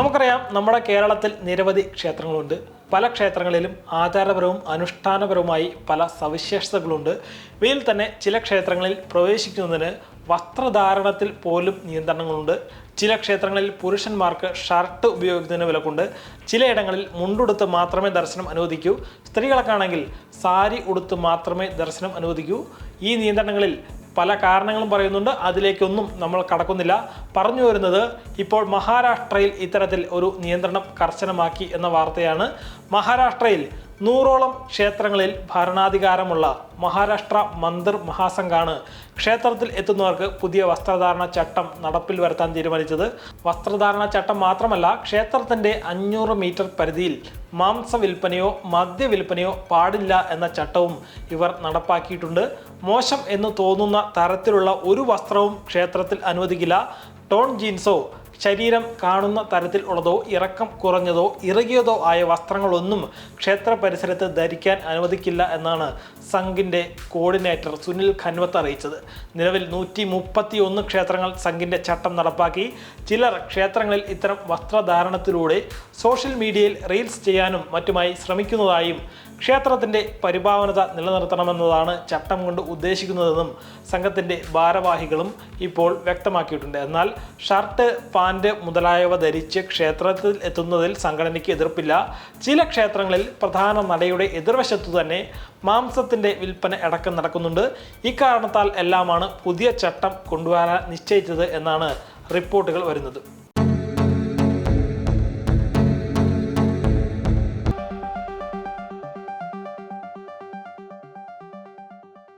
നമുക്കറിയാം നമ്മുടെ കേരളത്തിൽ നിരവധി ക്ഷേത്രങ്ങളുണ്ട്. പല ക്ഷേത്രങ്ങളിലും ആചാരപരവും അനുഷ്ഠാനപരവുമായി പല സവിശേഷതകളുണ്ട്. ഇവയിൽ തന്നെ ചില ക്ഷേത്രങ്ങളിൽ പ്രവേശിക്കുന്നതിന് വസ്ത്രധാരണത്തിൽ പോലും നിയന്ത്രണങ്ങളുണ്ട്. ചില ക്ഷേത്രങ്ങളിൽ പുരുഷന്മാർക്ക് ഷർട്ട് ഉപയോഗിക്കുന്നതിന് വിലക്കുണ്ട്. ചിലയിടങ്ങളിൽ മുണ്ടുടുത്ത് മാത്രമേ ദർശനം അനുവദിക്കൂ. സ്ത്രീകൾക്കാണെങ്കിൽ സാരി ഉടുത്ത് മാത്രമേ ദർശനം അനുവദിക്കൂ. ഈ നിയന്ത്രണങ്ങളിൽ പല കാരണങ്ങളും പറയുന്നുണ്ട്. അതിലേക്കൊന്നും നമ്മൾ കടക്കുന്നില്ല. പറഞ്ഞു വരുന്നത് ഇപ്പോൾ മഹാരാഷ്ട്രയിൽ ഇത്തരത്തിൽ ഒരു നിയന്ത്രണം കർശനമാക്കി എന്ന വാർത്തയാണ്. മഹാരാഷ്ട്രയിൽ നൂറോളം ക്ഷേത്രങ്ങളിൽ ഭരണാധികാരമുള്ള മഹാരാഷ്ട്ര മന്ദിർ മഹാസംഘാണ് ക്ഷേത്രത്തിൽ എത്തുന്നവർക്ക് പുതിയ വസ്ത്രധാരണ ചട്ടം നടപ്പിൽ വരുത്താൻ തീരുമാനിച്ചത്. വസ്ത്രധാരണ ചട്ടം മാത്രമല്ല ക്ഷേത്രത്തിന്റെ അഞ്ഞൂറ് മീറ്റർ പരിധിയിൽ മാംസ വിൽപ്പനയോ മദ്യ വിൽപ്പനയോ പാടില്ല എന്ന ചട്ടവും ഇവർ നടപ്പാക്കിയിട്ടുണ്ട്. മോശം എന്ന് തോന്നുന്ന തരത്തിലുള്ള ഒരു വസ്ത്രവും ക്ഷേത്രത്തിൽ അനുവദിക്കില്ല. ടോൺ ജീൻസോ ശരീരം കാണുന്ന തരത്തിൽ ഉള്ളതോ ഇറക്കം കുറഞ്ഞതോ ഇറകിയതോ ആയ വസ്ത്രങ്ങളൊന്നും ക്ഷേത്ര പരിസരത്ത് ധരിക്കാൻ അനുവദിക്കില്ല എന്നാണ് സംഘിന്റെ കോർഡിനേറ്റർ സുനിൽ ഖൻവത്ത് അറിയിച്ചത്. നിലവിൽ നൂറ്റി മുപ്പത്തി ഒന്ന് ക്ഷേത്രങ്ങൾ സംഘിന്റെ ചട്ടം നടപ്പാക്കി. ചിലർ ക്ഷേത്രങ്ങളിൽ ഇത്തരം വസ്ത്രധാരണത്തിലൂടെ സോഷ്യൽ മീഡിയയിൽ റീൽസ് ചെയ്യാനും മറ്റുമായി ശ്രമിക്കുന്നതായും ക്ഷേത്രത്തിന്റെ പരിഭാവനത നിലനിർത്തണമെന്നതാണ് ചട്ടം കൊണ്ട് ഉദ്ദേശിക്കുന്നതെന്നും സംഘത്തിന്റെ ഭാരവാഹികളും ഇപ്പോൾ വ്യക്തമാക്കിയിട്ടുണ്ട്. എന്നാൽ ഷർട്ട് പാന്റ് മുതലായവ ധരിച്ച് ക്ഷേത്രത്തിൽ എത്തുന്നതിൽ സംഘടനയ്ക്ക് എതിർപ്പില്ല. ചില ക്ഷേത്രങ്ങളിൽ പ്രധാന നടയുടെ എതിർവശത്തു തന്നെ മാംസത്തിന്റെ വിൽപ്പന അടക്കം നടക്കുന്നുണ്ട്. ഇക്കാരണത്താൽ എല്ലാമാണ് പുതിയ ചട്ടം കൊണ്ടുവരാൻ നിശ്ചയിച്ചത് എന്നാണ് റിപ്പോർട്ടുകൾ വരുന്നത്.